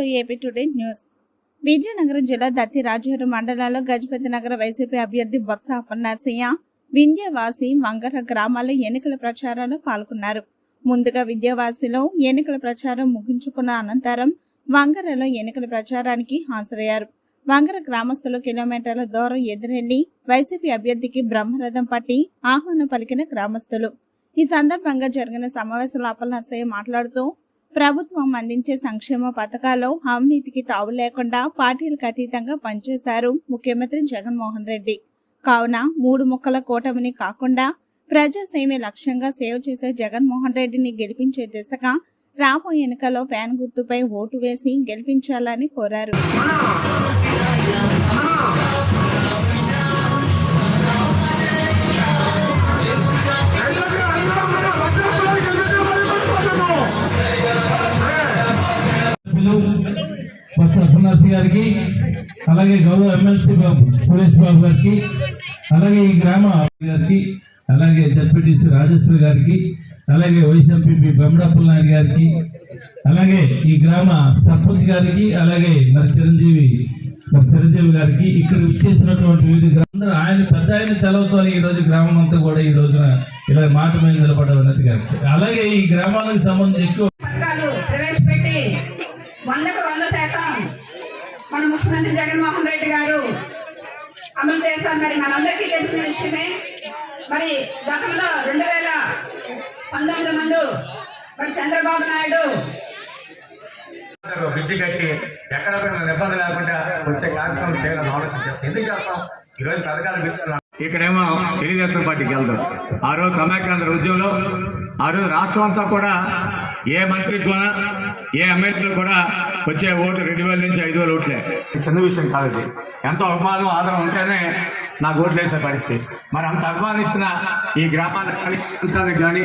To AP today news. Vizianagaram జిల్లా దత్తి రాజారు మండలంలో గజపతి నగర వైసీపీ అభ్యర్థి బొత్స అప్పన్నర్సయ్య వింధ్యవాసి వంగర గ్రామాల్లో ఎన్నికల ప్రచారంలో పాల్గొన్నారు. ముందుగా విద్యావాసిలో ఎన్నికల ప్రచారం ముగించుకున్న అనంతరం వంగరలో ఎన్నికల ప్రచారానికి హాజరయ్యారు. వంగర గ్రామస్తులు కిలోమీటర్ల దూరం ఎదురెళ్ళి వైసీపీ అభ్యర్థికి బ్రహ్మరథం పట్టి ఆహ్వానం పలికిన గ్రామస్తులు. ఈ సందర్భంగా జరిగిన సమావేశంలో అప్పలనర్సయ్య మాట్లాడుతూ ప్రభుత్వం అందించే సంక్షేమ పథకాల్లో అవినీతికి తావు లేకుండా పార్టీలకు అతీతంగా పనిచేశారు ముఖ్యమంత్రి జగన్మోహన్ రెడ్డి. కావున మూడు ముక్కల కూటమిని కాకుండా ప్రజాసేమే లక్ష్యంగా సేవ చేసే జగన్మోహన్ రెడ్డిని గెలిపించే దిశగా రాబోయే ఎన్నికల్లో ఫ్యాన్ గుర్తుపై ఓటు వేసి గెలిపించాలని కోరారు. బొత్స సన్నాసి గారికి అలాగే గౌరవ ఎమ్మెల్సీ బాబు సురేష్ బాబు గారికి అలాగే ఈ గ్రామ గారికి అలాగే జడ్పీటీసీ రాజేశ్వరి గారికి అలాగే వైఎస్ఎంపీ బెమడాపుల్ నాయుడు గారికి అలాగే ఈ గ్రామ సర్పంచ్ గారికి అలాగే మరి చిరంజీవి మరి చిరంజీవి గారికి ఇక్కడ ఇచ్చేసినటువంటి వివిధ గ్రామంలో ఆయన పెద్ద ఆయన చలవతో ఈరోజు గ్రామం అంతా కూడా ఈ రోజున ఇలా మాట మీద నిలబడ్డ ఉన్నది గారికి అలాగే ఈ గ్రామాలకు సంబంధించి ఎక్కువ వందకు వంద శాతం ముఖ్యమంత్రి జగన్మోహన్ రెడ్డి గారు అమలు చేశారు. మరి మనందరికీ తెలిసిన విషయమే మరి గతంలో రెండు వేల పంతొమ్మిది మందు మరి చంద్రబాబు నాయుడు బ్రిడ్జి కట్టి ఎక్కడ కూడా ఇబ్బంది లేకుండా వచ్చే కార్యక్రమం చేయాలని ఆలోచన చేస్తాం. ఎందుకు చేస్తాం? ఈ రోజు పథకాలు పెడుతున్నాం ఇక్కడేమో తెలుగుదేశం పార్టీకి వెళ్తాం ఆ రోజు సమాఖ్యాంధ్ర ఉద్యమంలో ఆ రోజు రాష్ట్రం అంతా కూడా ఏ మంత్రి కూడా ఏ ఎమ్మెల్యేలు కూడా వచ్చే ఓటు రెండు వేల నుంచి ఐదు వేల ఓట్లే. చిన్న విషయం కాదు ఇది. ఎంతో అభిమానం ఆదరణ ఉంటేనే నాకు ఓట్లు వేసే పరిస్థితి. మరి అంత అభిమానించిన ఈ గ్రామాలకు కానీ కానీ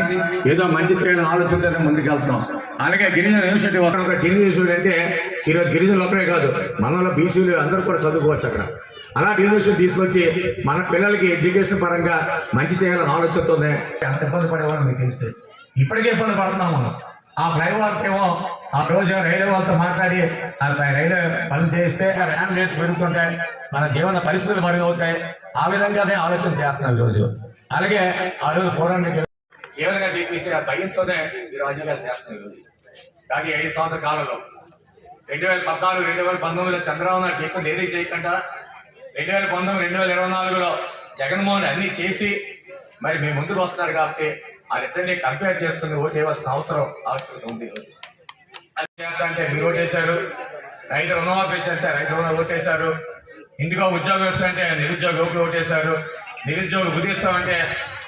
ఏదో మంచి చేయాలని ఆలోచనతోనే ముందుకెళ్తాం. అలాగే గిరిజన యూనివర్సిటీ వస్తాం గిరిజన యూనివర్సిటీ అంటే ఈరోజు గిరిజనులు ఒకరే కాదు మనలో బీసీలు అందరూ కూడా చదువుకోవచ్చు అక్కడ. అలాంటి యూనివర్సిటీ తీసుకొచ్చి మన పిల్లలకి ఎడ్యుకేషన్ పరంగా మంచి చేయాలని ఆలోచనతోనే అంత ఇబ్బంది పడేవాళ్ళు మీకు తెలుసు. ఇప్పటికే ఇబ్బంది పడుతున్నాం మనం. ఆ ఫ్లైఓవర్ ఏమో ఆ రోజు రైల్వే వాళ్ళతో మాట్లాడి ఆ రైల్వే పనులు చేస్తే ర్యాన్ రేట్స్ పెరుగుతుంటాయి మన జీవన పరిస్థితులు మరుగవుతాయి. ఆ విధంగానే ఆలోచన చేస్తున్నాం ఈరోజు అలాగే ఆ రోజు ఫోర్ హండ్రెడ్ ఏ విధంగా చెప్పేసి ఆ భయంతోనే ఈ రాజకీయాలు చేస్తున్నాం ఈరోజు కానీ ఐదు సంవత్సరాల కాలంలో. రెండు వేల పద్నాలుగు రెండు వేల పంతొమ్మిదిలో చంద్రబాబు నాయుడు చెప్పింది ఏది చేయకుండా రెండు వేల పంతొమ్మిది రెండు వేల ఇరవై నాలుగులో జగన్మోహన్ అన్ని చేసి మరి మీ ముందుకు వస్తున్నారు కాబట్టి వాళ్ళిద్దరిని కంపేర్ చేసుకుని ఓటు చేయవలసిన అవసరం ఆవశ్యకత ఉంది. చేస్తా అంటే మీరు ఓటేశారు రైతు రుణమాఫీ అంటే రైతు రుణం ఓటేశారు ఇందుకో ఉద్యోగం ఇస్తామంటే నిరుద్యోగ యువకులు ఓటేశారు నిరుద్యోగ ఉదిస్తామంటే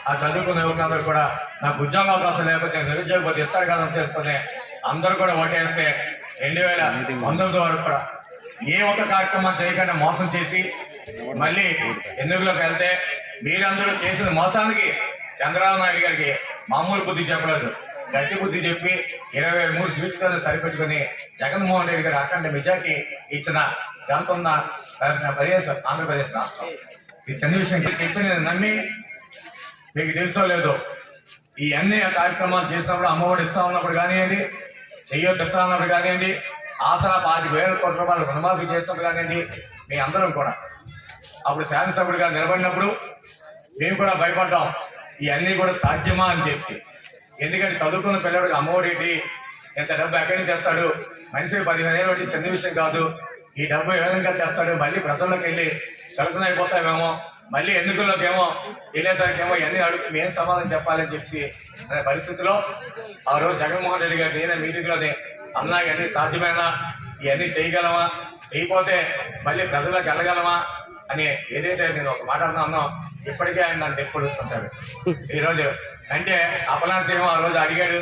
ఆ చదువుకున్న యువకులందరూ కూడా నాకు ఉద్యోగ అవకాశం లేకపోతే నిరుద్యోగ పోతే ఇస్తారు కదా అని తెలుసుకుని అందరూ కూడా ఓటేస్తే రెండు వేల పంతొమ్మిది వరకు కూడా ఏ ఒక్క కార్యక్రమం చేయకుండా మోసం చేసి మళ్ళీ ఎన్నికలోకి వెళ్తే మీరందరూ చేసిన మోసానికి చంద్రబాబు నాయుడు గారికి మామూలు బుద్ధి చెప్పలేదు. గట్టి బుద్ధి చెప్పి ఇరవై మూడు సీట్లను సరిపెట్టుకుని జగన్మోహన్ రెడ్డి గారు అఖండ మెజార్టీ ఇచ్చిన ఘనత ఉన్న ప్రదేశ్ ఆంధ్రప్రదేశ్ రాష్ట్రం. ఈ చిన్న విషయం చెప్పి నేను నమ్మి మీకు తెలుసో లేదో ఈ అన్ని కార్యక్రమాలు చేసినప్పుడు అమ్మఒడి ఇస్తా ఉన్నప్పుడు కానివ్వండి చెయ్యొద్దు ఇస్తా ఉన్నప్పుడు కానివ్వండి ఆసరా పాతి వేల కోట్ల రూపాయలు రుణమాఫీ చేసినప్పుడు కానివ్వండి మీ అందరం కూడా. అప్పుడు శాసనసభ్యుడిగా నిలబడినప్పుడు మేము కూడా భయపడ్డాం. ఇవన్నీ కూడా సాధ్యమా అని చెప్పి. ఎందుకంటే చదువుకున్న పిల్లవాడికి అమ్మఒడి ఏంటి ఎంత డబ్బు ఎక్కడి నుంచి తెస్తాడు? మనిషి పదిహేను ఏళ్ళు చిన్న విషయం కాదు. ఈ డబ్బు ఏ విధంగా తెస్తాడు? మళ్ళీ ప్రజల్లోకి వెళ్ళి కలుపున అయిపోతామేమో మళ్ళీ ఎన్నికల్లోకేమో వెళ్ళేసరికేమో వెళ్ళేసరికి ఏమో ఇవన్నీ అడుగు మేము సమాధానం చెప్పాలని చెప్పి అనే పరిస్థితిలో ఆ రోజు జగన్మోహన్ రెడ్డి గారు నేనే మీటింగ్లోనే అన్నా ఇవన్నీ సాధ్యమేనా? ఇవన్నీ చేయగలమా? చేయకపోతే మళ్ళీ ప్రజల్లోకి వెళ్ళగలమా? అని ఏదైతే నేను ఒక మాట్లాడుతున్నా ఇప్పటికే ఆయన నన్ను ఎప్పుడు ఉంటాడు ఈరోజు అంటే అపలాన్స్ ఏమో ఆ రోజు అడిగాడు.